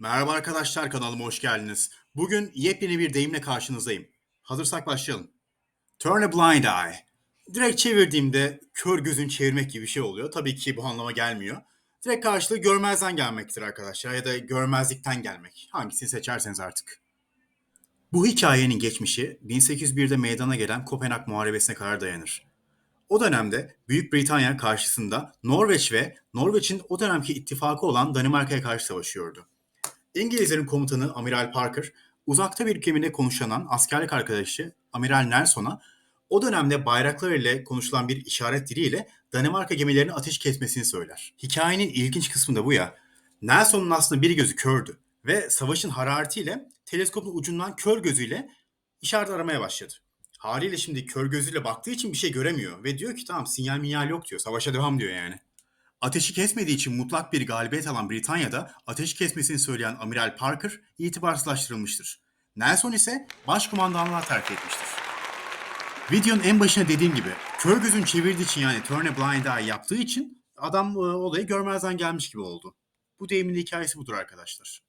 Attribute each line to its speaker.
Speaker 1: Merhaba arkadaşlar kanalıma hoş geldiniz. Bugün yepyeni bir deyimle karşınızdayım. Hazırsak başlayalım. Turn a blind eye. Direkt çevirdiğimde kör gözün çevirmek gibi bir şey oluyor. Tabii ki bu anlama gelmiyor. Direkt karşılığı görmezden gelmektir arkadaşlar ya da görmezlikten gelmek. Hangisini seçerseniz artık. Bu hikayenin geçmişi 1801'de meydana gelen Kopenhag Muharebesi'ne kadar dayanır. O dönemde Büyük Britanya karşısında Norveç ve Norveç'in o dönemki ittifakı olan Danimarka'ya karşı savaşıyordu. İngilizlerin komutanı Amiral Parker, uzakta bir gemide konuşanan askerlik arkadaşı Amiral Nelson'a o dönemde bayraklar ile konuşulan bir işaret diliyle Danimarka gemilerinin ateş kesmesini söyler. Hikayenin ilginç kısmı da bu ya. Nelson'un aslında bir gözü kördü ve savaşın hararetiyle teleskopun ucundan kör gözüyle işaret aramaya başladı. Haliyle şimdi kör gözüyle baktığı için bir şey göremiyor ve diyor ki tamam sinyal minyal yok diyor. Savaşa devam diyor yani. Ateşi kesmediği için mutlak bir galibiyet alan Britanya'da ateşi kesmesini söyleyen Amiral Parker itibarsızlaştırılmıştır. Nelson ise başkumandanlığa terfi etmiştir. Videonun en başına dediğim gibi kör gözün çevirdiği için yani turn a blind eye yaptığı için adam e, olayı görmezden gelmiş gibi oldu. Bu deyimin de hikayesi budur arkadaşlar.